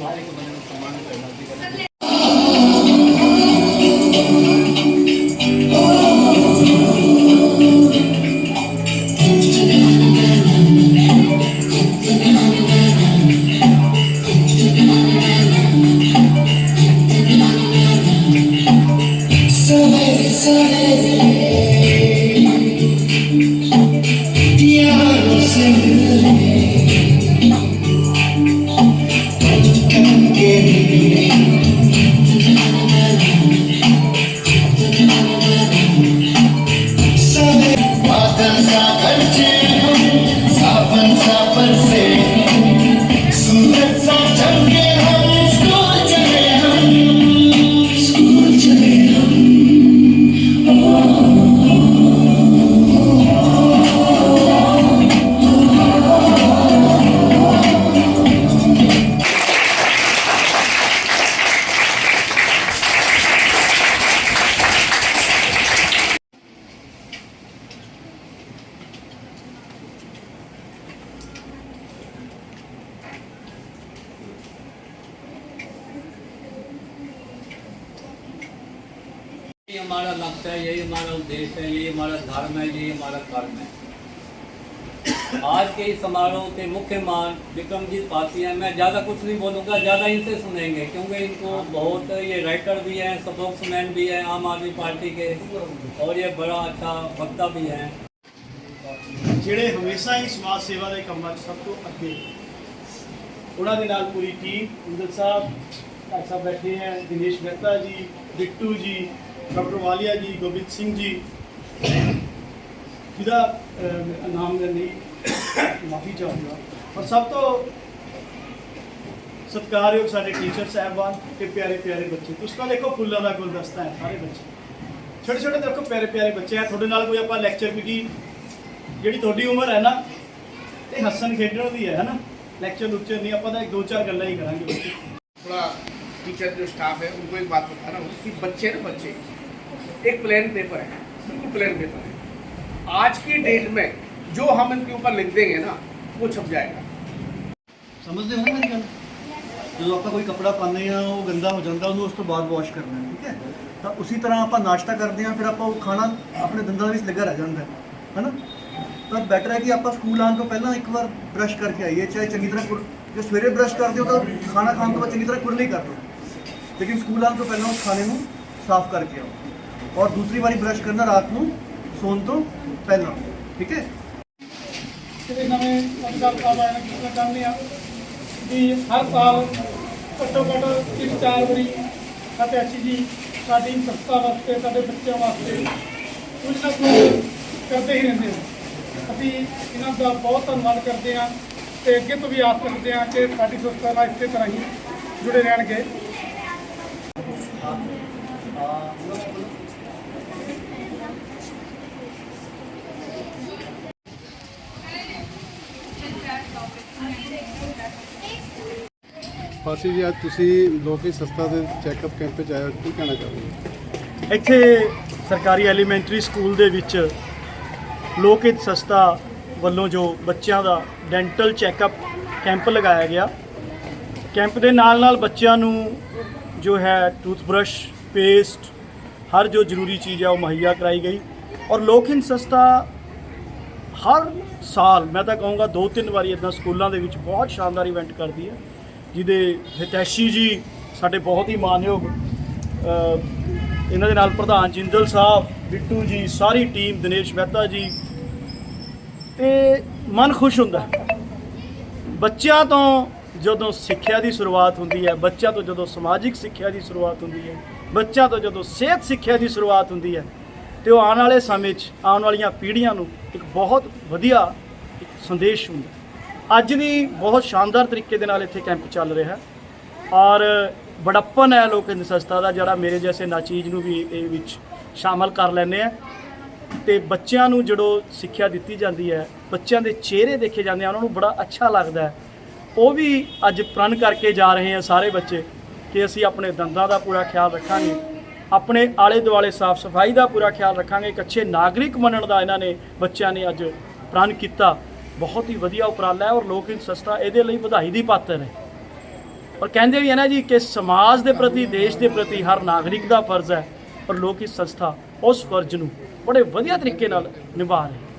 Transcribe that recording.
So amazing, so amazing. You. यही हमारा लक्ष्य है यही हमारा उद्देश्य है यही हमारा धर्म है यही हमारा कर्म है आज के इस समारोह के मुख्य मान विक्रमजीत पासी हैं मैं ज़्यादा कुछ नहीं बोलूँगा ज़्यादा इनसे सुनेंगे क्योंकि इनको बहुत ये राइटर भी हैं स्पोक्समैन भी हैं आम आदमी पार्टी के और ये बड़ा अच्छा वक्ता भी हैं ਜਿਹੜੇ ਹਮੇਸ਼ਾ ਹੀ ਸਮਾਜ ਸੇਵਾ ਦੇ ਕੰਮਾਂ 'ਚ ਸਭ ਤੋਂ ਅੱਗੇ ਉਹਨਾਂ ਦੇ ਨਾਲ ਪੂਰੀ ਟੀਮ ਇੰਦਰ ਸਾਹਿਬ ਭਾਈ ਸਾਹਿਬ ਬੈਠੇ ਹੈ ਦਿਨੇਸ਼ ਮਹਿਤਾ ਜੀ ਬਿੱਟੂ ਜੀ ਡਾਕਟਰ ਵਾਲੀਆ ਜੀ ਗੋਬਿੰਦ ਸਿੰਘ ਜੀ ਜਿਹਦਾ ਅਹ, ਨਾਮ ਮੈਂ ਨਹੀਂ ਮਾਫੀ ਚਾਹੁੰਦਾ ਔਰ ਸਭ ਤੋਂ ਸਤਿਕਾਰਯੋਗ ਸਾਡੇ ਟੀਚਰ ਸਾਹਿਬਾਨ ਤੇ ਪਿਆਰੇ ਪਿਆਰੇ ਬੱਚੇ ਤੁਸੀਂ ਤਾਂ ਦੇਖੋ ਫੁੱਲਾਂ ਦਾ ਗੁਲਦਸਤਾ ਹੈ ਸਾਰੇ ਬੱਚੇ ਛੋਟੇ ਛੋਟੇ ਦੇਖੋ ਪਿਆਰੇ ਪਿਆਰੇ ਬੱਚੇ ਆ ਤੁਹਾਡੇ ਨਾਲ ਕੋਈ ਆਪਾਂ ਲੈਕਚਰ ਕਿਉਂਕਿ ਜਿਹੜੀ ਤੁਹਾਡੀ ਉਮਰ ਹੈ ਨਾ ਇਹ ਹੱਸਣ ਖੇਡਣ ਦੀ ਹੈ ਹਨਾ ਲੈਕਚਰ ਲੁਕਚਰ ਨਹੀਂ ਆਪਾਂ ਤਾਂ ਇੱਕ ਦੋ ਚਾਰ ਗੱਲਾਂ ਹੀ ਕਰਾਂਗੇ थोड़ा टीचर जो स्टाफ है उनको एक बात बता रहा हूँ कि बच्चे ना बच्चे एक प्लेन पेपर है बिल्कुल प्लेन पेपर है आज की डेट में जो हम इनके ऊपर लिख देंगे ना वो छप जाएगा ਸਮਝਦੇ ਹੋ ਨਾ ਮੇਰੀ ਗੱਲ ਜਦੋਂ ਆਪਾਂ ਕੋਈ ਕੱਪੜਾ ਪਾਉਂਦੇ ਆ ਉਹ ਗੰਦਾ ਹੋ ਜਾਂਦਾ ਉਹਨੂੰ ਉਸ ਤੋਂ ਬਾਅਦ ਵਾਸ਼ ਕਰਨਾ ਹੈ ਠੀਕ ਹੈ ਤਾਂ ਉਸੇ ਤਰ੍ਹਾਂ ਆਪਾਂ ਨਾਸ਼ਤਾ ਕਰਦੇ ਆ ਫਿਰ ਆਪਾਂ ਉਹ ਖਾਣਾ ਆਪਣੇ ਦੰਦਾਂ ਵਿੱਚ ਲੱਗਾ ਰਹਿ ਜਾਂਦਾ ਹੈ ਹਨਾ ਤਾਂ ਬੈਟਰ ਹੈ ਕਿ ਆਪਾਂ ਸਕੂਲ ਆਉਣ ਤੋਂ ਪਹਿਲਾਂ ਇੱਕ ਵਾਰ ਬ੍ਰਸ਼ ਕਰਕੇ ਆਈਏ ਚਾਹੇ ਚੰਗੀ ਤਰ੍ਹਾਂ ਕੁਰ ਜੇ ਸਵੇਰੇ ਬ੍ਰਸ਼ ਕਰਦੇ ਹੋ ਤਾਂ ਖਾਣਾ ਖਾਣ ਤੋਂ ਬਾਅਦ ਚੰਗੀ ਤਰ੍ਹਾਂ ਕੁਰਲੀ ਕਰ ਲਓ ਲੇਕਿਨ ਸਕੂਲ ਆਉਣ ਤੋਂ ਪਹਿਲਾਂ ਉਸ ਖਾਣੇ ਨੂੰ ਸਾਫ਼ ਕਰਕੇ ਆਓ ਔਰ ਦੂਸਰੀ ਵਾਰੀ ਬ੍ਰਸ਼ ਕਰਨਾ ਰਾਤ ਨੂੰ ਸੌਣ ਤੋਂ ਪਹਿਲਾਂ ਠੀਕ ਹੈ ਜਿਹੜੇ ਨਵੇਂ ਲੰਗਰ ਨੇ ਕਿਸ ਚਾਹੁੰਦੇ ਆ ਵੀ ਹਰ ਸਾਲ ਘੱਟੋ ਘੱਟ ਤਿੰਨ ਚਾਰ ਵਾਰੀ ਸਾਡੇ ਅੱਛੀ ਜੀ ਸਾਡੀ ਸੰਸਥਾ ਵਾਸਤੇ ਸਾਡੇ ਬੱਚਿਆਂ ਵਾਸਤੇ ਕੁਝ ਨਾ ਕੁਝ ਕਰਦੇ ਹੀ ਰਹਿੰਦੇ ਆ ਅਸੀਂ ਇਹਨਾਂ ਦਾ ਬਹੁਤ ਧੰਨਵਾਦ ਕਰਦੇ ਆ ਤੇ ਅੱਗੇ ਤੋਂ ਵੀ ਆਸ ਰੱਖਦੇ ਆ ਕਿ ਸਾਡੀ ਸੰਸਥਾ ਨਾਲ ਇਸੇ ਤਰ੍ਹਾਂ ਹੀ ਜੁੜੇ ਰਹਿਣਗੇ ਫਾਸੀ ਜੀ, ਅੱਜ ਤੁਸੀਂ ਲੋਕੀ ਸੰਸਥਾ ਦੇ ਚੈੱਕਅਪ ਕੈਂਪ ਵਿੱਚ ਆਇਆ ਕੀ ਕਹਿਣਾ ਚਾਹੋਗੇ? ਇੱਥੇ ਸਰਕਾਰੀ ਐਲੀਮੈਂਟਰੀ ਸਕੂਲ ਦੇ ਵਿੱਚ ਲੋਕ ਹਿੱਤ ਸੰਸਥਾ ਵੱਲੋਂ ਜੋ ਬੱਚਿਆਂ ਦਾ ਡੈਂਟਲ ਚੈੱਕਅਪ ਕੈਂਪ ਲਗਾਇਆ ਗਿਆ। ਕੈਂਪ ਦੇ ਨਾਲ ਨਾਲ ਬੱਚਿਆਂ ਨੂੰ ਜੋ ਹੈ ਟੂਥਬ੍ਰਸ਼ ਪੇਸਟ ਹਰ ਜੋ ਜ਼ਰੂਰੀ ਚੀਜ਼ ਹੈ ਉਹ ਮੁਹੱਈਆ ਕਰਾਈ ਗਈ ਔਰ ਲੋਕ ਹਿੱਤ ਸੰਸਥਾ ਹਰ ਸਾਲ, ਮੈਂ ਤਾਂ ਕਹੂੰਗਾ ਦੋ ਤਿੰਨ ਵਾਰੀ ਇਦਾਂ ਸਕੂਲਾਂ ਦੇ ਵਿੱਚ ਬਹੁਤ ਸ਼ਾਨਦਾਰ ਇਵੈਂਟ ਕਰਦੀ ਹੈ। ਜਿਹਦੇ ਹਿਤੈਸ਼ੀ ਜੀ ਸਾਡੇ ਬਹੁਤ ਹੀ ਮਾਨਯੋਗ ਇਹਨਾਂ ਦੇ ਨਾਲ ਪ੍ਰਧਾਨ ਜਿੰਦਲ ਸਾਹਿਬ, ਬਿੱਟੂ ਜੀ, ਸਾਰੀ ਟੀਮ, ਦਿਨੇਸ਼ ਮਹਿਤਾ ਜੀ, ਤੇ ਮਨ ਖੁਸ਼ ਹੁੰਦਾ। ਬੱਚਿਆਂ ਤੋਂ ਜਦੋਂ ਸਿੱਖਿਆ ਦੀ ਸ਼ੁਰੂਆਤ ਹੁੰਦੀ ਹੈ, ਬੱਚਿਆਂ ਤੋਂ ਜਦੋਂ ਸਮਾਜਿਕ ਸਿੱਖਿਆ ਦੀ ਸ਼ੁਰੂਆਤ ਹੁੰਦੀ ਹੈ, ਬੱਚਿਆਂ ਤੋਂ ਜਦੋਂ ਸਿਹਤ ਸਿੱਖਿਆ ਦੀ ਸ਼ੁਰੂਆਤ ਹੁੰਦੀ ਹੈ, ਤੇ ਉਹ ਆਉਣ ਵਾਲੇ ਸਮੇਂ 'ਚ ਆਉਣ ਵਾਲੀਆਂ ਪੀੜ੍ਹੀਆਂ ਨੂੰ ਇੱਕ ਬਹੁਤ ਵਧੀਆ ਇੱਕ ਸੰਦੇਸ਼ ਹੁੰਦਾ। ਅੱਜ ਵੀ ਬਹੁਤ ਸ਼ਾਨਦਾਰ ਤਰੀਕੇ ਦੇ ਨਾਲ ਇੱਥੇ ਕੈਂਪ ਚੱਲ ਰਿਹਾ ਔਰ ਬੜੱਪਨ ਹੈ ਲੋਕ ਹਿੰਦ ਦਾ, ਜਿਹੜਾ ਮੇਰੇ ਜੈਸੇ ਨਾਚੀਜ਼ ਨੂੰ ਵੀ ਇਹ ਵਿੱਚ ਸ਼ਾਮਲ ਕਰ ਲੈਂਦੇ ਆ। ਤੇ ਬੱਚਿਆਂ ਨੂੰ ਜਦੋਂ ਸਿੱਖਿਆ ਦਿੱਤੀ ਜਾਂਦੀ ਹੈ, ਬੱਚਿਆਂ ਦੇ ਚਿਹਰੇ ਦੇਖੇ ਜਾਂਦੇ ਆ, ਉਹਨਾਂ ਨੂੰ ਬੜਾ ਅੱਛਾ ਲੱਗਦਾ ਹੈ। ਉਹ ਵੀ ਅੱਜ ਪ੍ਰਣ ਕਰਕੇ ਜਾ ਰਹੇ ਆ ਸਾਰੇ ਬੱਚੇ ਕਿ ਅਸੀਂ ਆਪਣੇ ਦੰਦਾਂ ਦਾ ਪੂਰਾ ਖਿਆਲ ਰੱਖਾਂਗੇ, ਆਪਣੇ ਆਲੇ ਦੁਆਲੇ ਸਾਫ਼ ਸਫ਼ਾਈ ਦਾ ਪੂਰਾ ਖਿਆਲ ਰੱਖਾਂਗੇ। ਇੱਕ ਅੱਛੇ ਨਾਗਰਿਕ ਬਣਨ ਦਾ ਇਹਨਾਂ ਨੇ, ਬੱਚਿਆਂ ਨੇ ਅੱਜ ਪ੍ਰਣ ਕੀਤਾ। ਬਹੁਤ ਹੀ ਵਧੀਆ ਉਪਰਾਲਾ ਹੈ ਔਰ ਲੋਕ ਹਿੰਦ ਸੰਸਥਾ ਇਹਦੇ ਲਈ ਵਧਾਈ ਦੀ ਪਾਤਰ ਹੈ ਔਰ ਕਹਿੰਦੇ ਵੀ ਹੈ ਨਾ ਜੀ ਕਿ ਸਮਾਜ ਦੇ ਪ੍ਰਤੀ, ਦੇਸ਼ ਦੇ ਪ੍ਰਤੀ ਹਰ ਨਾਗਰਿਕ ਦਾ ਫਰਜ਼ ਹੈ ਔਰ ਲੋਕ ਇਸ ਸੰਸਥਾ, ਉਸ ਫਰਜ਼ ਨੂੰ ਬੜੇ ਵਧੀਆ ਤਰੀਕੇ ਨਾਲ ਨਿਭਾ ਰਹੀ